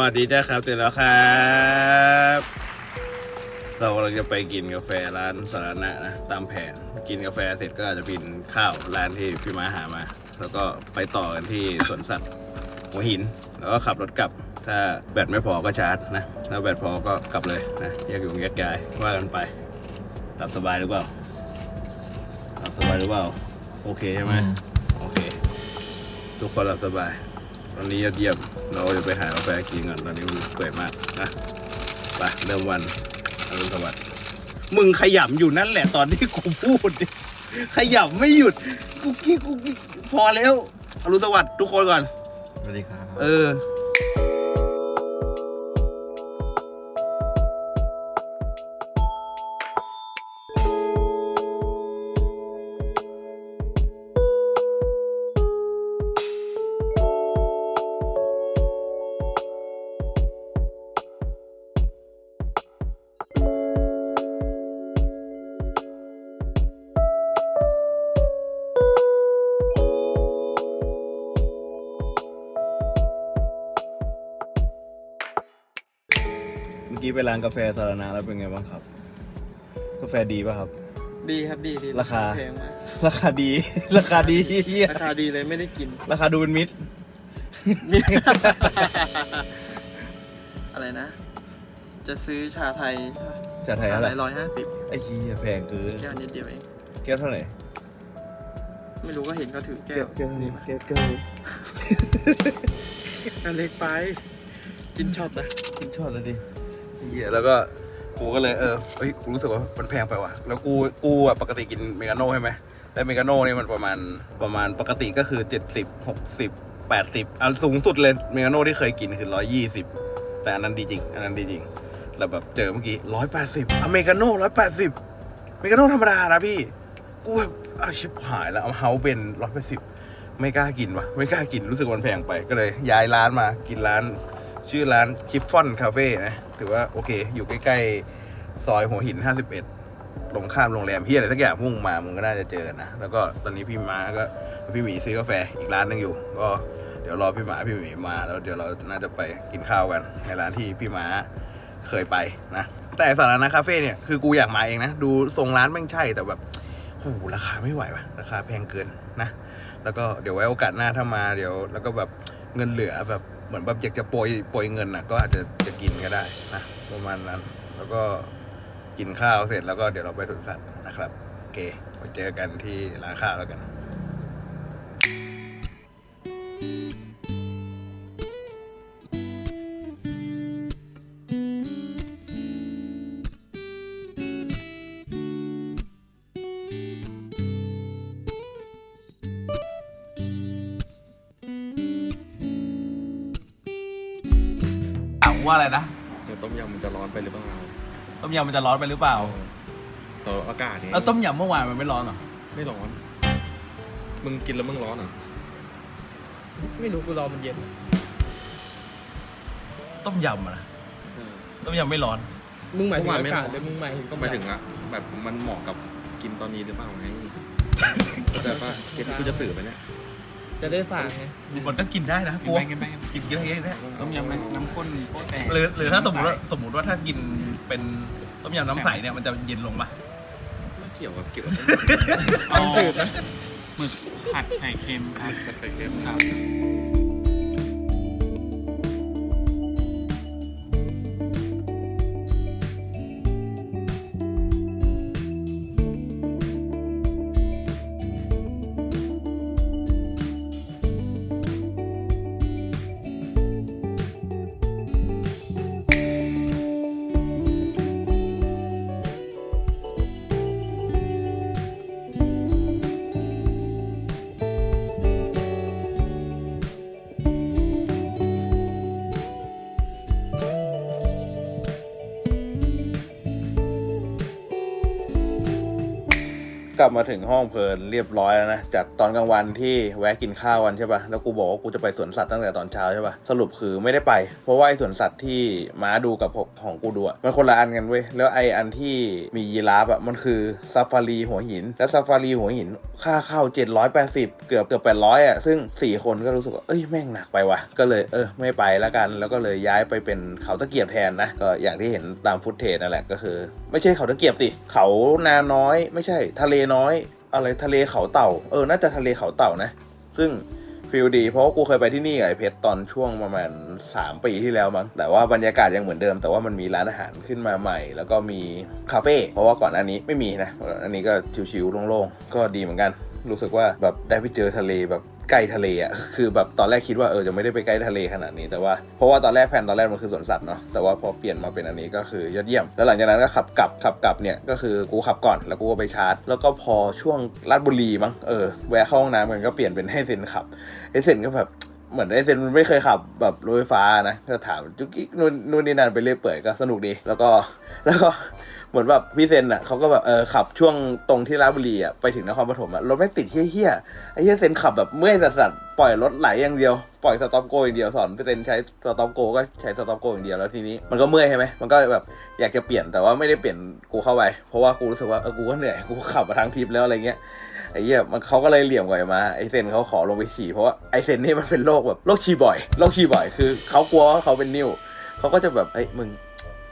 วัสดีจ้าครับเสร็จแล้วครับ เรากำลังจะไปกินกาแฟร้านสาธารณะนะตามแผน กินกาแฟเสร็จก็อาจจะกินข้าวร้านที่พี่ม้าหามา แล้วก็ไปต่อกันที่สวนสัตว์หัวหิน แล้วก็ขับรถกลับ ถ้าแบตไม่พอก็ชาร์จนะ ถ้าแบตพอก็กลับเลยนะแยกอยู่แยกย้ายว่ากันไปหลับสบายหรือเปล่าหลับสบายหรือเปล่า โอเคใช่ไหมอืมโอเค ทุกคนหลับสบาย วันนี้ยอดเยี่ยม เราจะไปหากาแฟกินก่อนตอนนี้มันเปื่อยมากนะไปเริ่มวันอรุณสวัสดิ์มึงขยำอยู่นั่นแหละตอนที่กูพูดดิขยำไม่หยุดกูกี้กูกี้พอแล้วอรุณสวัสดิ์ทุกคนก่อน สวัสดีครับ เออ ไปร้านกาแฟสารนาแล้วเป็นไงบ้างครับ กาแฟดีป่ะครับ ดีครับดีดีราคา แพงมากราคาดี ราคาดีเหี้ยราคาดีเลยไม่ได้กินราคาดูเป็นมิตรอะไรนะ จะซื้อชาไทยจะไทยอะไรร้อยห้าสิบไอ้เหี้ยแพงเกินแก้วนิดเดียวเองแก้วเท่าไหร่ไม่รู้ก็เห็นเขาถือแก้แก้ววแก้วนี้แก้วแก้วนี้อันเล็กไป กินช็อตนะ กินชอบแล้วดิ เหี้ยแล้วก็กูก็เลยเออเฮ้ยกูรู้สึกว่ามันแพงไปว่ะ แล้วกูกูอะปกติกินเมกาโน่ใช่ไหมแต่เมกาโน่นี่มันประมาณประมาณปกติก็คือเจ็ดสิบหกสิบแปดสิบอันสูงสุดเลยเมกาโน่ที่เคยกินคือร้อยยี่สิบแต่อันนั้นดีจริง อันนั้นดีจริงแล้วแบบเจอเมื่อกี้ร้อยแปดสิบอเมกาโน่ร้อยแปดสิบเมกาโน่ธรรมดานะพี่ กูแบบเอาชิบหายแล้วเอาเฮาเป็นร้อยแปดสิบไม่กล้ากินว่ะ ไม่กล้ากินรู้สึกว่ามันแพงไปก็เลยย้ายร้านมากินร้าน ชื่อร้านชิฟฟ่อนคาเฟ่นะ ถือว่าโอเค อยู่ใกล้ๆ ซอยหัวหิน 51ตรงข้ามโรงแรมเฮียอะไรทักอย่างพุ่งมามึงก็น่าจะเจอนะ แล้วก็ตอนนี้พี่มาก็พี่หมีซื้อกาแฟอีกร้านหนึงอยู่ ก็เดี๋ยวรอพี่หมาพี่หมีมาแล้วเดี๋ยวเราน่าจะไปกินข้าวกัน ในร้านที่พี่มาเคยไปนะ แต่สารานาคาเฟ่เนี่ยคือกูอยากมาเองนะ ดูทรงร้านแม่งใช่แต่แบบโอ้ราคาไม่ไหวว่ะราคาแพงเกินนะ แล้วก็เดี๋ยวไว้โอกาสหน้าถ้ามาเดี๋ยว แล้วก็แบบเงินเหลือแบบ เหมือนแบบอยากจะโปรยโปรยเงินอะ ก็อาจจะจะกินก็ได้นะประมาณนั้น แล้วก็กินข้าวเสร็จแล้วก็เดี๋ยวเราไปสวนสัตว์นะครับ โอเคไว้เจอกันที่ร้านข้าวแล้วกัน ว่าอะไรนะเดี๋ยวต้มยำมันจะร้อนไปหรือเปล่าต้มยำมันจะร้อนไปหรือเปล่าสำหรับอากาศเนี่ยแล้วต้มยำเมื่อวานมันไม่ร้อนหรอไม่ร้อน มึงกินแล้วมึงร้อนเหรอไม่รู้กูรอมันเย็นต้มยำอะนะต้มยำไม่ร้อน มึงหมายถึงเมื่อวานอาไม่กาศร้อนหรือมึงหมายถึงก็หมายถึงอะแบบมันเหมาะกับกินตอนนี้หรือเปล่าไงเข้าใจป่ะเก็บที่กูจะสื่อไปเนี่ย จะได้ฝากไงมันก็กินได้นะกินไปกินไปกินไปกินกินได้ได้ต้มยำน้ำน้ำข้นโป๊ะแตกหรือหรือถ้าสมมติว่าสมมติว่าถ้ากินเป็นต้มยำน้ำใสเนี่ยมันจะเย็นลงปะไม่เกี่ยวกับเกี่ยวกับเอามันจืดนะหมึกผัดไข่เค็มครับไข่เค็มครับ กลับมาถึงห้องเพลินเรียบร้อยแล้วนะ จากตอนกลางวันที่แวะกินข้าวกันใช่ปะแล้วกูบอกว่ากูจะไปสวนสัตว์ตั้งแต่ตอนเช้าใช่ปะสรุปคือไม่ได้ไป เพราะว่าไอ้สวนสัตว์ที่ม้าดูกับของกูดูอะมันคนละอันกันเว้ย แล้วไอ้อันที่มียีราฟอะมันคือซาฟารีหัวหิน แล้วซาฟารีหัวหิน ค่าเข้า 780 เกือบเกือบ800อะซึ่ง 4 คนก็รู้สึกว่า เอ้ยแม่งหนักไปว่ะ ก็เลยเออไม่ไปแล้วกัน แล้วก็เลยย้ายไปเป็นเขาตะเกียบแทนนะ ก็อย่างที่เห็นตามฟุตเทจนั่นแหละ ก็คือ ไม่ใช่เขาตะเกียบติเขานาน้อย ไม่ใช่ทะเลน้อย อะไรทะเลเขาเต่า เออ น่าจะทะเลเขาเต่านะ ซึ่งฟิลดี เพราะว่ากูเคยไปที่นี่กับไอเพชรตอนช่วงประมาณ 3 ปีที่แล้วมั้ง แต่ว่าบรรยากาศยังเหมือนเดิม แต่ว่ามันมีร้านอาหารขึ้นมาใหม่ แล้วก็มีคาเฟ่ เพราะว่าก่อนอันนี้ไม่มีนะ อันนี้ก็ชิวๆโล่งๆ ก็ดีเหมือนกัน รู้สึกว่าแบบได้ไปเจอทะเลแบบใกล้ทะเลอะคือแบบตอนแรกคิดว่าเออจะไม่ได้ไปใกล้ทะเลขนาดนี้แต่ว่าเพราะว่าตอนแรกแผนตอนแรกมันคือสวนสัตว์เนาะแต่ว่าพอเปลี่ยนมาเป็นอันนี้ก็คือยอดเยี่ยม แล้วหลังจากนั้นก็ขับกลับขับกลับเนี่ยก็คือกูขับก่อนแล้วกูก็ไปชาร์จ แล้วก็พอช่วงลาดบุรีมั้งเออแวะเข้าห้องน้ำกันก็เปลี่ยนเป็นให้เซนขับไอเซนก็แบบเหมือนไอเซนมันไม่เคยขับแบบรถไฟฟ้านะก็ถามจุกกิ๊กนู่นนู่นนี่นั่นไปเรื่อยเปื่อยก็สนุกดีแล้วก็แล้วก็ เหมือนแบบพี่เซนอะเขาก็แบบเออขับช่วงตรงที่ราชบุรีอะไปถึงนครปฐมอะรถไม่ติดเฮี้ยๆไอ้เฮี้ยเซนขับแบบเมื่อยสัสๆปล่อยรถไหลอย่างเดียวปล่อยสต็อปโกอย่างเดียวสอนพี่เซนใช้สต็อปโกก็ใช้สต็อปโกอย่างเดียวแล้วทีนี้มันก็เมื่อยใช่ไหมมันก็แบบอยากจะเปลี่ยนแต่ว่าไม่ได้เปลี่ยนกูเข้าไปเพราะว่ากูรู้สึกว่าเออกูก็เหนื่อยกูขับมาทั้งทริปแล้วอะไรเงี้ยไอ้เหี้ยมันเขาก็เลยเหลี่ยมก่อ้มาไอ้เซนเขาขอลงไปฉี่เพราะว่าไอ้เซนนี่มันเป็นโรคแบบโรคฉี่บ่อยโรคฉี่บ่อยคือเขากลัวว่าเขาเป็นนิ่วเขาก็จะแบบเอ้ยมึง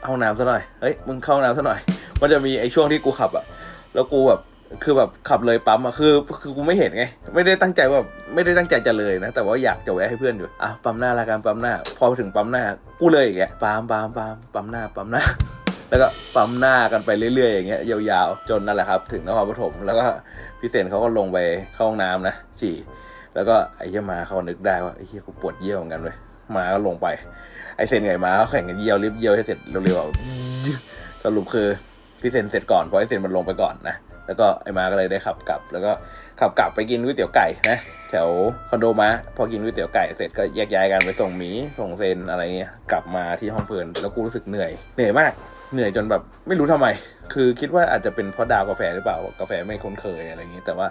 เอาน้ำซะหน่อย เฮ้ย มึงเข้าน้ำซะหน่อย มันจะมีไอ้ช่วงที่กูขับอะแล้วกูแบบคือแบบขับเลยปั๊มอะคือคือกูไม่เห็นไง ไม่ได้ตั้งใจว่าไม่ได้ตั้งใจจะเลยนะ แต่ว่าอยากจะแวะให้เพื่อนอยู่อะปั๊มหน้าละกันปั๊มหน้า พอไปถึงปั๊มหน้ากูเลยอย่างเงี้ยปั๊มปั๊มปั๊มปั๊มหน้าปั๊มหน้า แล้วก็ปั๊มหน้ากันไปเรื่อยๆอย่างเงี้ยยาวๆจนนั่นแหละครับ ถึงนครปฐมแล้วก็พี่เซนเขาก็ลงไปเข้าห้องน้ำนะฉี่แล้วก็ไอ้เหี้ยมาเขานึกได้ว่าไอ้เหี้ยกูปวดเยี่ยวเหมือนกันเว้ยมาก็ลงไป ไอ้เซนไอ้มาเขาแข่งกันเยี่ยวรีบเยี่ยวให้เสร็จเร็วๆสรุปคือ พี่เซนเสร็จก่อนเพราะไอ้เซนมันลงไปก่อนนะแล้วก็ไอ้มาก็เลยได้ขับกลับ แล้วก็ขับกลับไปกินก๋วยเตี๋ยวไก่นะแถวคอนโดมาพอกินก๋วยเตี๋ยวไก่เสร็จก็แยกย้ายกันไปส่งหมีส่งเซนอะไรเงี้ยกลับมาที่ห้องเพลินแล้วกูรู้สึกเหนื่อยเหนื่อยมากเหนื่อยจนแบบไม่รู้ทำไม คือคิดว่าอาจจะเป็นเพราะดาวกาแฟหรือเปล่ากาแฟไม่คุ้นเคยอะไรอย่างนี้ แต่ว่า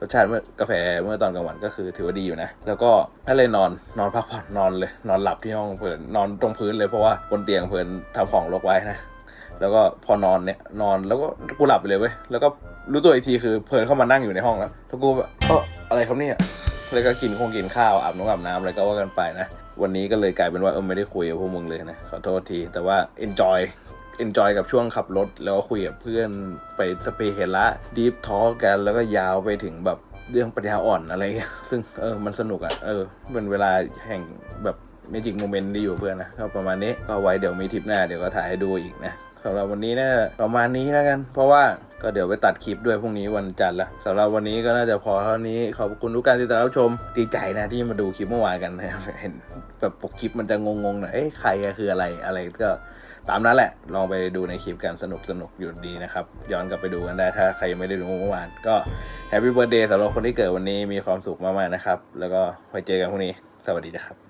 รสชาติเมื่อกาแฟเมื่อตอนกลางวันก็คือถือว่าดีอยู่นะ แล้วก็ถ้าเลยนอนนอนพักผ่อนนอนเลย นอนหลับที่ห้องเพลินนอนตรงพื้นเลยเพราะว่าบนเตียงเพลินทำของรกไว้นะ แล้วก็พอนอนเนี่ยนอนแล้วก็กูหลับไปเลยเว้ยแล้วก็รู้ตัวอีกทีคือเพลินเข้ามานั่งอยู่ในห้องแล้วแล้วกูแบบเอออะไรครับเนี่ยแล้วก็กินคงกินข้าวอาบน้ำอาบน้ำอะไรก็ว่ากันไปนะ วันนี้ก็เลยกลายเป็นว่าเออไม่ได้คุยกับพวกมึงเลยนะขอโทษทีแต่ว่า enjoy enjoy กับช่วงขับรถ แล้วก็คุยกับเพื่อนไปสเปเฮละดีฟทอกันแล้วก็ยาวไปถึงแบบเรื่องปัญญาอ่อนอะไร ซึ่งเออมันสนุกอะ่ะเออเป็นเวลาแห่งแบบ เมจิกโมเมนต์ที่อยู่เพื่อนนะก็ประมาณนี้ก็ไว้เดี๋ยวมีทริปหน้าเดี๋ยวก็ถ่ายให้ดูอีกนะสำหรับวันนี้นะประมาณนี้แล้วกัน เพราะว่าก็เดี๋ยวไปตัดคลิปด้วยพรุ่งนี้วันจันทร์ละสำหรับวันนี้ก็น่าจะพอเท่านี้ขอบคุณทุกการติดตามรับชม ดีใจนะที่มาดูคลิปเมื่อวานกันนะเห็นแบบปกคลิปมันจะงงๆหน่อยเอ้ยใครคืออะไรอะไรก็ตามนั้นแหละ ลองไปดูในคลิปกันสนุกสนุกอยู่ดีนะครับ ย้อนกลับไปดูกันได้ถ้าใครไม่ได้ดูเมื่อวาน ก็แฮปปี้เบิร์ดเดย์สำหรับคนที่เกิดวันนี้มีความสุขมากๆนะครับ แล้วก็ไว้เจอกันพรุ่งนี้ สวัสดีนะครับ